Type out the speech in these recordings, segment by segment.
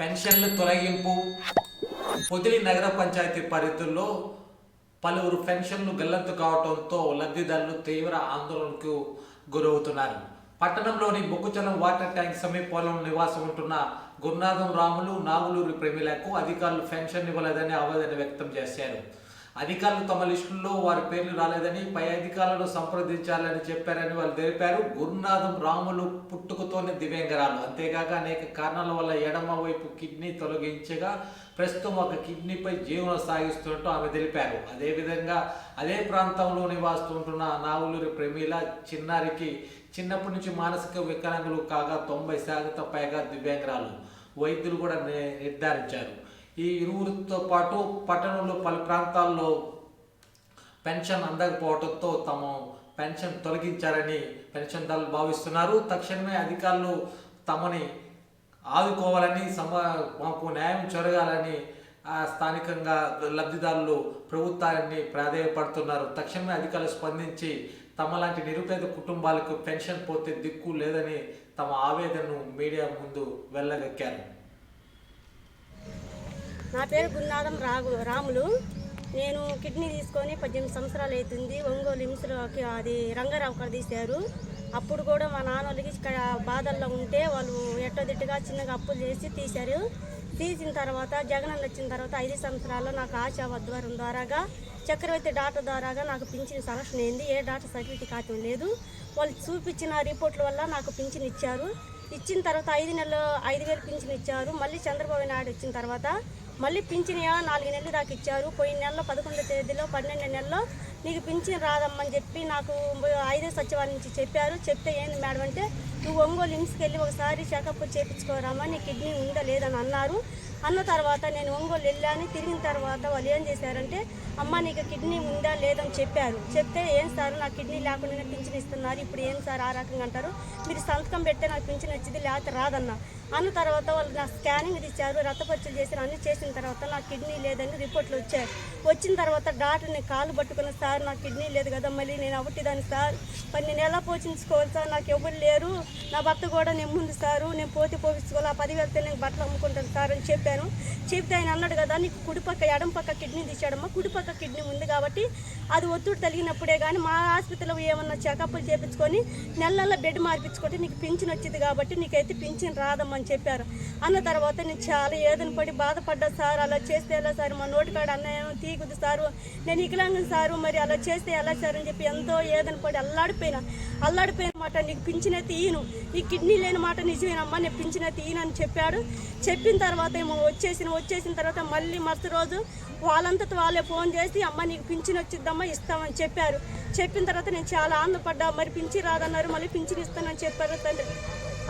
పెన్షన్ల తొలగింపు. పొదిలి నగర పంచాయతీ పరిధిలో పలువురు పెన్షన్లు గల్లంతు కావడంతో లబ్ధిదారులు తీవ్ర ఆందోళనకు గురవుతున్నారు. పట్టణంలోని బొగ్గుచలం వాటర్ ట్యాంక్ సమీపంలో నివాసం ఉంటున్న గురునాథం రాములు నాగులూరి ప్రేమిలకు అధికారులు పెన్షన్ ఇవ్వలేదని ఆవేదన వ్యక్తం చేశారు. అధికారులు తమ లిస్టుల్లో వారి పేర్లు రాలేదని పై అధికారులను సంప్రదించాలని చెప్పారని వాళ్ళు తెలిపారు. గురునాథం రాములు పుట్టుకతోనే దివ్యాంగరాలు. అంతేకాక అనేక కారణాల వల్ల ఎడమ వైపు కిడ్నీ తొలగించగా ప్రస్తుతం ఒక కిడ్నీపై జీవనం సాగిస్తున్నట్టు ఆమె తెలిపారు. అదేవిధంగా అదే ప్రాంతంలో నివాస్తుంటున్న నావులూరి ప్రమీల చిన్నారికి చిన్నప్పటి నుంచి మానసిక వికలాంగులు కాగా తొంభై శాతం పైగా దివ్యాంగరాలు. వైద్యులు కూడా ని- నిర్ధారించారు. ఈ ఇరువురితో పాటు పట్టణంలో పలు ప్రాంతాల్లో పెన్షన్ అందకపోవడంతో తమ పెన్షన్ తొలగించారని పెన్షన్దారులు భావిస్తున్నారు. తక్షణమే అధికారులు తమని ఆదుకోవాలని సమ మాకు న్యాయం జరగాలని స్థానికంగా లబ్ధిదారులు ప్రభుత్వాన్ని ప్రాధాయపడుతున్నారు. తక్షణమే అధికారులు స్పందించి తమ లాంటి నిరుపేద కుటుంబాలకు పెన్షన్ పోతే దిక్కు లేదని తమ ఆవేదనను మీడియా ముందు వెళ్ళగక్కారు నా పేరు గురునాథం రాగు రాములు. నేను కిడ్నీ తీసుకొని పద్దెనిమిది సంవత్సరాలు అవుతుంది. ఒంగోలు హింసలోకి అది రంగారావు కాడ తీశారు. అప్పుడు కూడా మా నాన్నోళ్ళకి వాళ్ళకి బాధల్లో ఉంటే వాళ్ళు ఎట్టదిట్టుగా చిన్నగా అప్పులు చేసి తీశారు. తీసిన తర్వాత జగనన్న వచ్చిన తర్వాత ఐదు సంవత్సరాల్లో నాకు ఆశా వద్వారం ద్వారాగా చక్రవర్తి డాక్టర్ ద్వారాగా నాకు పింఛన్ సెలక్షన్ అయింది. ఏ డాక్టర్ సర్టిఫికేట్ కాతం లేదు. వాళ్ళు చూపించిన రిపోర్ట్ల వల్ల నాకు పింఛన్ ఇచ్చారు. ఇచ్చిన తర్వాత ఐదు నెలలు ఐదు వేలు పింఛన్ ఇచ్చారు. మళ్ళీ చంద్రబాబు నాయుడు వచ్చిన తర్వాత మళ్ళీ పింఛన్ నాలుగు నెలలు దాకా ఇచ్చారు. పోయిన నెలలో పదకొండో తేదీలో పన్నెండు నెలలో నీకు పింఛన్ రాదమ్మని చెప్పి నాకు ఐదో సచివాలయం నుంచి చెప్పారు. చెప్తే ఏంది మేడం అంటే నువ్వు ఒంగోలు ఇన్స్కి వెళ్ళి ఒకసారి చెకప్ చేయించుకోరామా నీ కిడ్నీ ఉందా లేదని అన్నారు. అన్న తర్వాత నేను ఒంగోలు వెళ్ళాను. తిరిగిన తర్వాత వాళ్ళు ఏం చేశారంటే అమ్మ నీకు కిడ్నీ ఉందా లేదని చెప్పారు. చెప్తే ఏం సార్ నాకు కిడ్నీ లేకుండానే పింఛన్ ఇస్తున్నారు. ఇప్పుడు ఏం సార్ ఆ రకంగా అంటారు. మీరు సంతకం పెడితే నాకు పింఛన్ వచ్చింది లేకపోతే రాదన్న. అన్న తర్వాత వాళ్ళు నా స్కానింగ్ ఇచ్చారు రక్త పరీక్షలు చేశారు. అన్ని చేసిన తర్వాత నాకు కిడ్నీ లేదని రిపోర్ట్లు వచ్చాయి. వచ్చిన తర్వాత డాక్టర్ని కాలు పట్టుకున్న సార్ నాకు కిడ్నీ లేదు కదా మళ్ళీ నేను అవట్టిదాన్ని సార్. మరి నేను ఎలా పోషించుకోవాలి సార్ నాకు ఎవరు లేరు. నా భర్త కూడా నేను ముందు సారు. నేను పోతే పోపించుకోవాలి ఆ పదివేలతో నేను బట్టలు అమ్ముకుంటాను సార్ అని చెప్పి చెప్పాను. చెప్తే ఆయన అన్నాడు కదా నీకు కుడిపక్క ఎడం పక్క కిడ్నీ తీసాడమ్మా కుడిపక్క కిడ్నీ ఉంది కాబట్టి అది ఒత్తిడి తగిలినప్పుడే కానీ మా ఆసుపత్రిలో ఏమన్నా చెకప్లు చేపించుకొని నెలల్లో బెడ్ మార్పించుకుంటే నీకు పింఛన్ వచ్చింది కాబట్టి నీకైతే పింఛన్ రాదమ్మని చెప్పారు. అన్న తర్వాత నేను చాలా ఏదని పడి బాధపడ్డా సార్ అలా చేస్తే ఎలా సార్? మా నోటికాడ అన్నయ్య తీగుద్దు సారు. నేను వికలాంగం సారు మరి అలా చేస్తే ఎలా సార్? అని చెప్పి ఎంతో ఏదని పడి అల్లాడిపోయినా. అల్లాడిపోయిన మాట నీకు పింఛనైతే తీయను. ఈ కిడ్నీ లేని మాట నిజమేనమ్మా నేను పింఛనైతే తీయనని అని చెప్పాడు. చెప్పిన తర్వాత ఏమో వచ్చేసిన వచ్చేసిన తర్వాత మళ్ళీ మరుసటి రోజు వాళ్ళంతట వాళ్ళే ఫోన్ చేసి అమ్మ నీకు పింఛన్ వచ్చిద్దమ్మా ఇస్తామని చెప్పారు. చెప్పిన తర్వాత నేను చాలా ఆనందపడ్డా మరి పింఛన్ రాదన్నారు మళ్ళీ పింఛన్ ఇస్తానని చెప్పారు తండ్రి.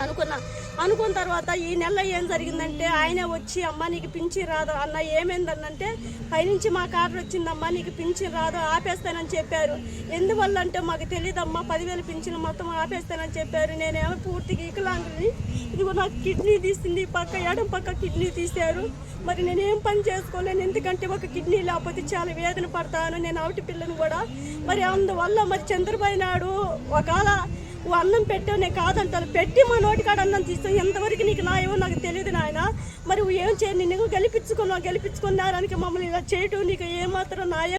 అనుకున్నా. అనుకున్న తర్వాత ఈ నెల ఏం జరిగిందంటే ఆయనే వచ్చి అమ్మ నీకు పింఛన్ రాదు అన్న ఏమైందనంటే పైనుంచి మా ఆర్డర్ వచ్చిందమ్మా నీకు పింఛన్ రాదు ఆపేస్తానని చెప్పారు. ఎందువల్ల అంటే మాకు తెలియదమ్మా పదివేలు పింఛన్ మొత్తం ఆపేస్తానని చెప్పారు. నేనేమో పూర్తిగా వికలాంగుని. ఇదిగో నాకు కిడ్నీ తీసింది పక్క ఎడం పక్క కిడ్నీ తీశారు. మరి నేనేం పని చేసుకోలేను. ఎందుకంటే ఒక కిడ్నీ లేకపోతే చాలా వేదన పడతాను. నేను ఆవిటి పిల్లని కూడా. మరి అందువల్ల మరి చంద్రబాబు నాయుడు ఒకవేళ అన్నం పెట్టావు నేను కాదంటాను పెట్టి మా నోటికాడ అన్నం తీస్తావు ఎంతవరకు నీకు నా ఏమో నాకు తెలియదు నాయన. మరి ఏం చేయను నిన్ను గెలిపించుకున్నావు? గెలిపించుకున్నారానికి మమ్మల్ని ఇలా చేయటం నీకు ఏమాత్రం నాయ